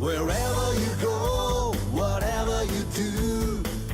Wherever you go, whatever you do,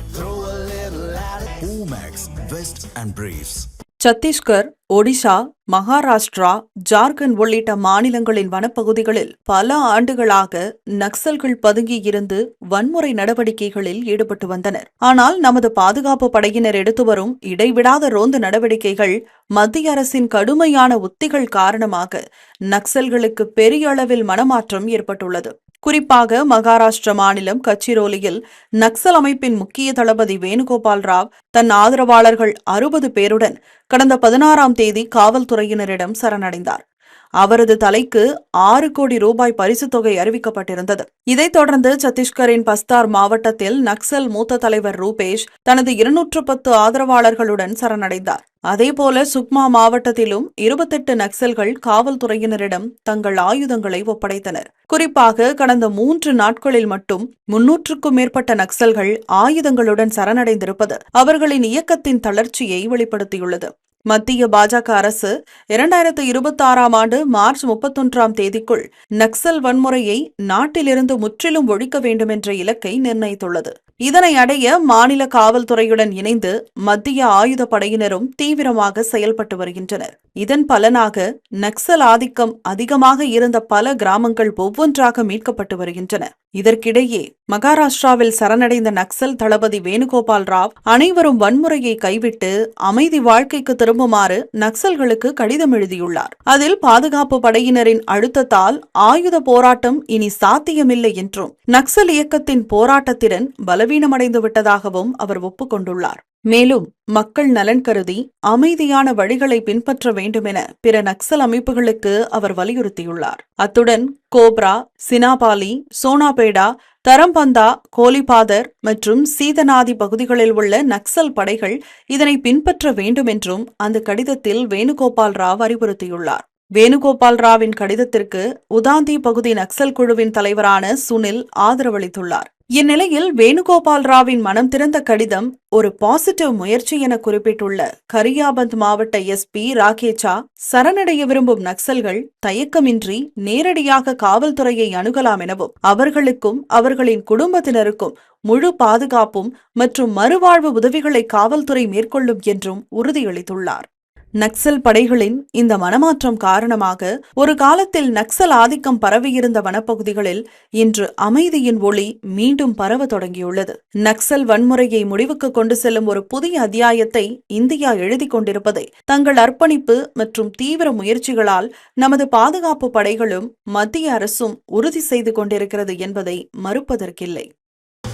throw a little at it. Omax, Vest and Briefs. Chhattisgarh Odisha Maharashtra Jharkhand உள்ளிட்ட மாநிலங்களின் வனப்பகுதிகளில் பல ஆண்டுகளாக நக்சல்கள் பதுங்கியிருந்து வன்முறை நடவடிக்கைகளில் ஈடுபட்டு வந்தனர் ஆனால் நமது பாதுகாப்பு படையினர் எடுத்து வரும் இடைவிடாத ரோந்து நடவடிக்கைகள் மத்திய அரசின் கடுமையான உத்திகள் காரணமாக நக்சல்களுக்கு பெரிய அளவில் மனமாற்றம் ஏற்பட்டுள்ளது குறிப்பாக மகாராஷ்டிர மாநிலம் கச்சிரோலியில் நக்சல் அமைப்பின் முக்கிய தளபதி வேணுகோபால் ராவ் தன் ஆதரவாளர்கள் அறுபது பேருடன் கடந்த பதினாறாம் தேதி காவல்துறையினரிடம் சரணடைந்தார். அவரது தலைக்கு ஆறு கோடி ரூபாய் பரிசுத் தொகை அறிவிக்கப்பட்டிருந்தது. இதைத் தொடர்ந்து சத்தீஸ்கரின் பஸ்தார் மாவட்டத்தில் நக்சல் மூத்த தலைவர் ரூபேஷ் தனது இருநூற்று பத்து ஆதரவாளர்களுடன் சரணடைந்தார். அதேபோல சுக்மா மாவட்டத்திலும் இருபத்தெட்டு நக்சல்கள் காவல்துறையினரிடம் தங்கள் ஆயுதங்களை ஒப்படைத்தனர். குறிப்பாக கடந்த மூன்று நாட்களில் மட்டும் முன்னூற்றுக்கும் மேற்பட்ட நக்சல்கள் ஆயுதங்களுடன் சரணடைந்திருப்பது அவர்களின் இயக்கத்தின் தளர்ச்சியை வெளிப்படுத்தியுள்ளது. மத்திய பாஜக அரசு இரண்டாயிரத்து இருபத்தி ஆறாம் ஆண்டு மார்ச் முப்பத்தொன்றாம் தேதிக்குள் நக்சல் வன்முறையை நாட்டிலிருந்து முற்றிலும் ஒழிக்க வேண்டுமென்ற இலக்கை நிர்ணயித்துள்ளது. இதனை அடைய மாநில காவல்துறையுடன் இணைந்து மத்திய ஆயுத படையினரும் தீவிரமாக செயல்பட்டு வருகின்றனர். இதன் பலனாக நக்சல் ஆதிக்கம் அதிகமாக இருந்த பல கிராமங்கள் ஒவ்வொன்றாக மீட்கப்பட்டு வருகின்றன. இதற்கிடையே மகாராஷ்டிராவில் சரணடைந்த நக்சல் தளபதி வேணுகோபால் ராவ் அனைவரும் வன்முறையை கைவிட்டு அமைதி வாழ்க்கைக்கு திரும்புமாறு நக்சல்களுக்கு கடிதம் எழுதியுள்ளார். அதில் பாதுகாப்பு படையினரின் அழுத்தத்தால் ஆயுத போராட்டம் இனி சாத்தியமில்லை என்றும் நக்சல் இயக்கத்தின் போராட்டத்திறன் பல பலவீனமடைந்து விட்டதாகவும் அவர் ஒப்புக்கொண்டுள்ளார். மேலும் மக்கள் நலன் கருதி அமைதியான வழிகளை பின்பற்ற வேண்டுமென பிற நக்சல் அமைப்புகளுக்கு அவர் வலியுறுத்தியுள்ளார். அத்துடன் கோப்ரா சினாபாலி சோனாபேடா தரம்பந்தா கோலிபாதர் மற்றும் சீதநாதி பகுதிகளில் உள்ள நக்சல் படைகள் இதனை பின்பற்ற வேண்டும் என்றும் அந்த கடிதத்தில் வேணுகோபால் ராவ் அறிவுறுத்தியுள்ளார். வேணுகோபால் ராவின் கடிதத்திற்கு உதாந்தி பகுதி நக்சல் குழுவின் தலைவரான சுனில் ஆதரவளித்துள்ளார். இந்நிலையில் வேணுகோபால் ராவின் மனம் திறந்த கடிதம் ஒரு பாசிட்டிவ் முயற்சி என குறிப்பிட்டுள்ள கரியாபந்த் மாவட்ட எஸ்பி ராகேச்சா சரணடைய விரும்பும் நக்சல்கள் தயக்கமின்றி நேரடியாக காவல்துறையை அணுகலாம் எனவும் அவர்களுக்கும் அவர்களின் குடும்பத்தினருக்கும் முழு பாதுகாப்பும் மற்றும் மறுவாழ்வு உதவிகளை காவல்துறை மேற்கொள்ளும் என்றும் உறுதியளித்துள்ளார். நக்சல் படைகளின் இந்த மனமாற்றம் காரணமாக ஒரு காலத்தில் நக்சல் ஆதிக்கம் பரவியிருந்த வனப்பகுதிகளில் இன்று அமைதியின் ஒளி மீண்டும் பரவ தொடங்கியுள்ளது. நக்சல் வன்முறையை முடிவுக்கு கொண்டு செல்லும் ஒரு புதிய அத்தியாயத்தை இந்தியா எழுதி கொண்டிருப்பதை தங்கள் அர்ப்பணிப்பு மற்றும் தீவிர முயற்சிகளால் நமது பாதுகாப்பு படைகளும் மத்திய அரசும் உறுதி செய்து கொண்டிருக்கிறது என்பதை மறுப்பதற்கில்லை.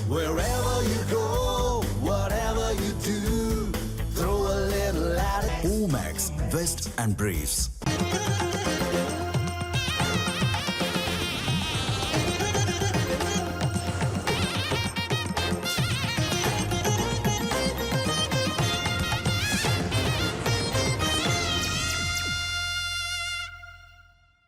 Wherever you All Max, vests and Briefs.